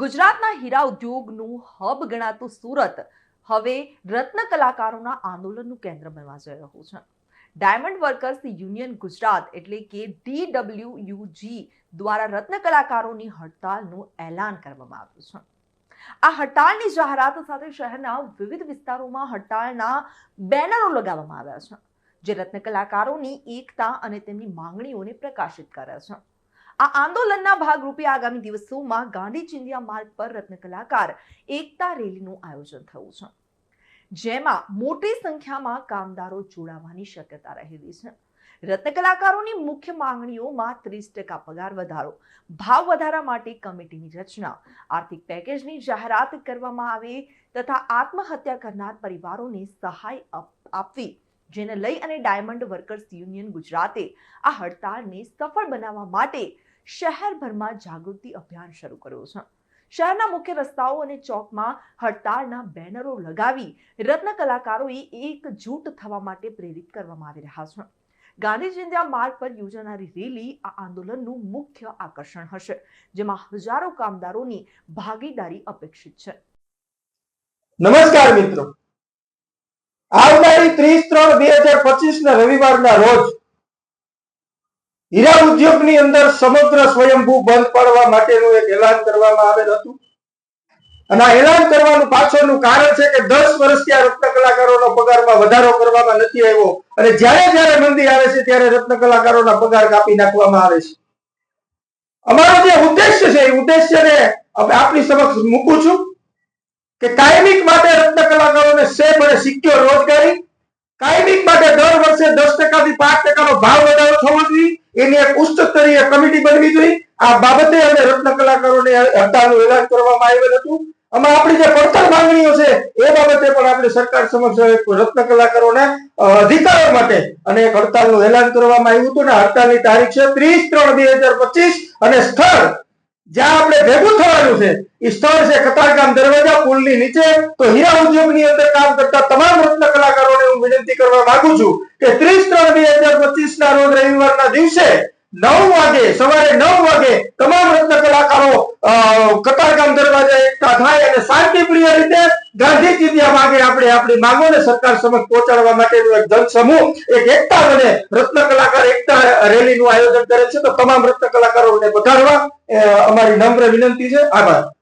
ગુજરાતના હીરા ઉદ્યોગનું હબ ગણાતું સુરત હવે રત્ન કલાકારોના આંદોલનનું કેન્દ્ર બનવા જઈ રહ્યું છે. ડાયમંડ વર્કર્સ યુનિયન ગુજરાત એટલે કે ડીડબ્લ્યુયુજી દ્વારા રત્ન કલાકારોની હડતાલનું એલાન કરવામાં આવ્યું છે. આ હડતાલની જાહેરાત સાથે શહેરના વિવિધ વિસ્તારોમાં હડતાલના બેનરો લગાવવામાં આવ્યા છે, જે રત્ન કલાકારોની એકતા અને તેમની માંગણીઓને પ્રકાશિત કરે છે. આ આંદોલનના ભાગરૂપે આગામી દિવસોમાં ગાંધી ચિંધિયા માર્ગ પર રત્ન કલાકાર એકતા રેલીનું આયોજન થયું છે. જેમાં મોટી સંખ્યામાં કામદારો જોડાવાની શક્યતા રહેલી છે. રત્નકલાકારોની મુખ્ય માંગણીઓમાં ત્રીસ ટકા પગાર વધારો, ભાવ વધારા માટે કમિટીની રચના, આર્થિક પેકેજની જાહેરાત કરવામાં આવે તથા આત્મહત્યા કરનાર પરિવારોને સહાય આપવી જેને લઈ અને ડાયમંડ વર્કર્સ યુનિયન ગુજરાતે આ હડતાળને સફળ બનાવવા માટે શહેરભરમાં જાગૃતિ અભિયાન શરૂ કર્યું છે. શહેરના મુખ્ય રસ્તાઓ અને ચોકમાં હડતાળના બેનરો લગાવી રત્ન કલાકારોએ એકજૂટ થવા માટે પ્રેરિત કરવામાં આવી રહ્યા છે. ગાંધી માર્ગ પર યોજાનારી રેલી આ આંદોલનનું મુખ્ય આકર્ષણ હશે, જેમાં હજારો કામદારોની ભાગીદારી અપેક્ષિત છે. નમસ્કાર મિત્રો. આવનારી ત્રીસ ત્રણ બે હજાર પચીસ ના રવિવારના રોજ હીરા ઉદ્યોગની અંદર સમગ્ર સ્વયંભૂ બંધ પાડવા માટેનું એક એલાન કરવામાં આવેલ હતું. અને આ એલાન કરવાનું પાછળનું કારણ છે કે દસ વર્ષથી આ રત્ન કલાકારોનો પગારમાં વધારો કરવામાં નથી આવ્યો. અને જ્યારે જ્યારે મંદી આવે છે ત્યારે રત્ન કલાકારોના પગાર કાપી નાખવામાં આવે છે. અમારો જે ઉદ્દેશ્ય છે, એ ઉદ્દેશ્યને આપણી સમક્ષ મૂકું છું. કે કાયમિક માટે રત્ન કલાકારોને સેફ અને સિક્યોર રોજગારી, કાયમિક માટે દર વર્ષે દસ ટકાથી પાંચ ટકાનો ભાવ વધારો થવો જોઈએ. એની એક ઉચ્ચ સ્તરીય કમિટી બનવી જોઈએ. આ બાબતે અમે રત્ન કલાકારોને હડતાલનું એલાન કરવામાં આવેલ હતું. આમાં આપણી જે પડતર માંગણીઓ છે, એ બાબતે પણ આપણે સરકાર સમક્ષ રત્ન કલાકારોને અધિકારો માટે અને એક હડતાલનું એલાન કરવામાં આવ્યું હતું. ને હડતાલની તારીખ છે ત્રીસ ત્રણ બે હજાર પચીસ અને સ્થળ જ્યાં આપણે ભેગું થવાનું છે એ સ્થળ છે કતારગામ દરવાજા પુલની નીચે. તો હીરા ઉદ્યોગની અંદર કામ કરતા તમામ રત્ન કલાકારોને હું વિનંતી કરવા માંગુ છું કે ત્રીસ ત્રણ બે હજાર પચીસ ના રોજ રવિવારના દિવસે નવ વાગે સવારે નવ વાગે તમામ રત્ન કલાકારો કતારગામ દરવાજા એકઠા થાય અને શાંતિપ્રિય રીતે ગાંધી ચિંધ્યા માગે આપણે આપણી માંગોને સરકાર સમક્ષ પહોંચાડવા માટેનું એક જનસમૂહ એક એકતા બને રત્ન કલાકાર એકતા રેલીનું આયોજન કરે છે. તો તમામ રત્ન કલાકારોને પધારવા. અ, અમારી નમ્ર વિનંતી છે. આભાર.